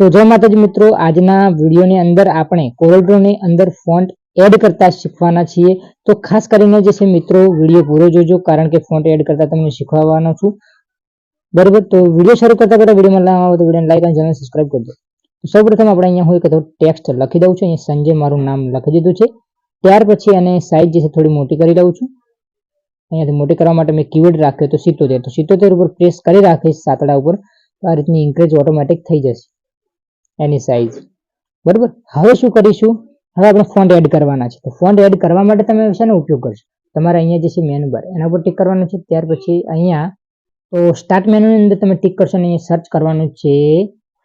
તો જય માતાજી મિત્રો, આજના વિડીયોની અંદર આપણે કોરલડ્રોની અંદર ફોન્ટ એડ કરતા શીખવાના છીએ. તો ખાસ કરીને જે છે મિત્રો, વીડિયો પૂરો જોજો, કારણ કે ફોન્ટ એડ કરતા તમને શીખવાડવાનો છું. બરોબર? તો વીડિયો શરૂ કરતા પહેલા વિડીયોમાં લાવ આવો તો વિડીયોને લાઈક અને ચેનલ સબસ્ક્રાઈબ કરી દો. તો સૌપ્રથમ આપણે અહીંયા હું એક ટેક્સ્ટ લખી દઉં છું. અહીંયા સંજય મારું નામ લખી દીધું છે. ત્યાર પછી અને સાઈઝ જે છે થોડી મોટી કરી દઉં છું. અહીંયાથી મોટી કરવા માટે મેં કીવર્ડ રાખ્યો તો સિત્તોતેર. તો સિત્તોતેર ઉપર પ્રેસ કરી રાખીશ સાતડા ઉપર. તો આ રીતની ઇન્ક્રીઝ ઓટોમેટિક થઈ જશે. એની સાઈઝ બરાબર? હવે શું કરીશું? હવે આપણે ફોન્ટ એડ કરવાના છે. તો ફોન્ટ એડ કરવા માટે તમે શેનો ઉપયોગ કરશો? તમારે અહીંયા જે છે મેનુ બાર એના ઉપર ટિક કરવાનું છે. ત્યાર પછી અહીંયા, તો સ્ટાર્ટ મેનુની અંદર તમે ટીક કરશો અને અહીંયા સર્ચ કરવાનું છે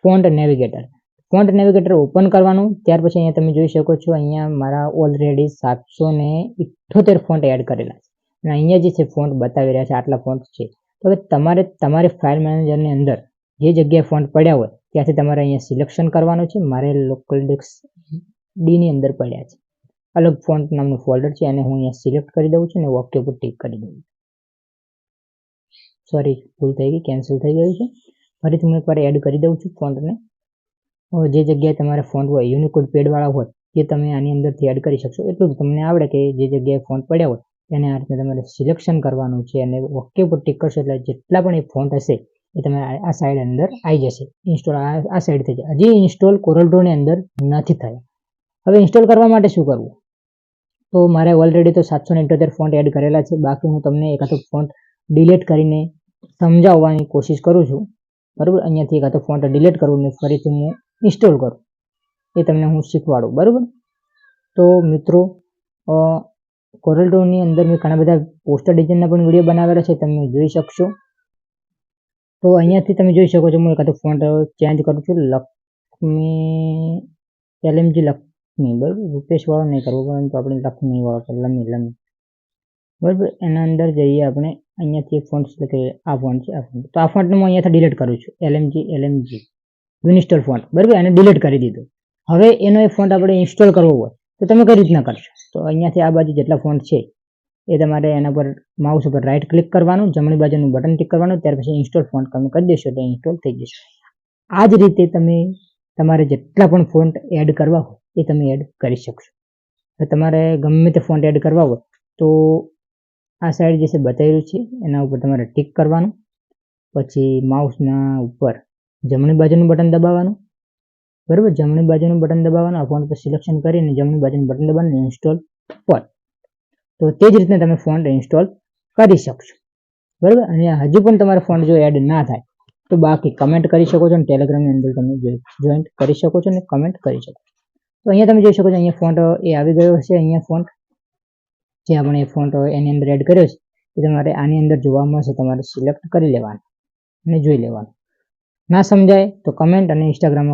font navigator font navigator open કરવાનું. ત્યાર પછી અહીંયા તમે જોઈ શકો છો, અહીંયા મારા ઓલરેડી સાતસો ને ઇઠ્ઠોતેર ફોન્ટ એડ કરેલા છે. અને અહીંયા જે છે ફોન્ટ બતાવી રહ્યા છે, આટલા ફોન્ટ છે. તો હવે તમારે, તમારી ફાઇલ મેનેજરની અંદર જે જગ્યાએ ફોન્ટ પડ્યા હોય ત્યાંથી તમારે અહીંયા સિલેક્શન કરવાનું છે. મારે લોકલ ડિસ્ક ડીની અંદર પડ્યા છે. અલગ ફોન્ટ નામનું ફોલ્ડર છે અને હું અહીંયા સિલેક્ટ કરી દઉં છું અને ઓકે ઉપર ટિક કરી દઉં છું. સોરી ભૂલ થઈ ગઈ કેન્સલ થઈ ગયું છે. ફરીથી હું એકવાર એડ કરી દઉં છું ફોન્ટને જે જગ્યાએ તમારે ફોન્ટ હોય યુનિકોડ પેડવાળા હોય તે તમે આની અંદરથી એડ કરી શકશો. એટલું જ તમને આવડે કે જે જગ્યાએ ફોન્ટ પડ્યા હોય તેને આ રીતે તમારે સિલેક્શન કરવાનું છે અને ઓકે ઉપર ટિક કરશો એટલે જેટલા પણ એ ફોન્ટ હશે એ તમે આ સાઈડ અંદર આવી જશે. ઇન્સ્ટોલ આ સાઈડ થઈ જાય. હજી ઇન્સ્ટોલ કોરલ ડ્રોની અંદર નથી થયા. હવે ઇન્સ્ટોલ કરવા માટે શું કરવું? તો મારે ઓલરેડી તો સાતસો ને ઇઠ્યોતેર ફોન્ટ એડ કરેલા છે. બાકી હું તમને એકાદો ફોન્ટ ડિલીટ કરીને સમજાવવાની કોશિશ કરું છું. બરાબર? અહીંયાથી એકાદો ફોન્ટ ડિલીટ કરું ને ફરીથી હું ઇન્સ્ટોલ કરું. એ તમને હું શીખવાડું. બરાબર? તો મિત્રો કોરલ ડ્રોની અંદર મેં ઘણા બધા પોસ્ટર ડિઝાઇનના પણ વીડિયો બનાવેલા છે. તમે જોઈ શકશો. તો અહીંયાથી તમે જોઈ શકો છો, હું એકાદો ફોન્ટ ચેન્જ કરું છું, લક્ષ્મી, એલએમજી લક્ષ્મી, બરાબર? રૂપેશવાળો નહીં કરવો, પરંતુ આપણે લક્ષ્મીવાળો છે, લમી લમી. બરાબર? એના અંદર જઈએ આપણે, અહીંયાથી એક ફોન્ટ કરીએ આ ફોન્ટ છે, આ ફોન્ટ તો આ ફોન્ટને હું અહીંયાથી ડિલીટ કરું છું, એલએમજી એલએમજી. વિનિસ્ટોલ ફોન્ટ બરાબર? એને ડિલીટ કરી દીધું. હવે એનો એ ફોન્ટ આપણે ઇન્સ્ટોલ કરવો હોય, તો તમે કઈ રીતના કરશો? તો અહીંયાથી આ બાજુ જેટલા ફોન્ટ છે એ તમારે એના પર માઉસ ઉપર રાઇટ ક્લિક કરવાનું, જમણી બાજુનું બટન ક્લિક કરવાનું, ત્યાર પછી ઇન્સ્ટોલ ફોન્ટ તમે કરી દેશો, એટલે ઇન્સ્ટોલ થઈ જશે. આ જ રીતે તમે તમારે જેટલા પણ ફોન્ટ એડ કરવા હોય, એ તમે એડ કરી શકશો. તમારે ગમે તે ફોન્ટ એડ કરવા હોય, તો આ સાઈડ જે છે બતાવેલું છે, એના ઉપર તમારે ટિક કરવાનું, પછી માઉસના ઉપર જમણી બાજુનું બટન દબાવવાનું, બરાબર? જમણી બાજુનું બટન દબાવવાનું, આ ફોન્ટ પર સિલેક્શન કરીને જમણી બાજુનું બટન દબાવવાનું ઇન્સ્ટોલ પર. તો તે જ રીતના તમે ફોન્ટ ઇન્સ્ટોલ કરી શકશો. બરાબર? અને હજુ પણ તમારો ફોન્ટ જો એડ ના થાય, તો બાકી કમેન્ટ કરી શકો છો અને ટેલિગ્રામની અંદર તમે જોઈન્ટ કરી શકો છો અને કમેન્ટ કરી શકો તો અહીંયા તમે જોઈ શકો છો, અહીંયા ફોન્ટ એ આવી ગયો છે અહીંયા ફોન્ટ જે આપણે એ ફોન્ટ એની અંદર એડ કર્યો છે, એ તમારે આની અંદર જોવા મળશે, તમારે સિલેક્ટ કરી લેવાનું અને જોઈ લેવાનું. ના સમજાય તો કમેન્ટ અને ઇન્સ્ટાગ્રામમાં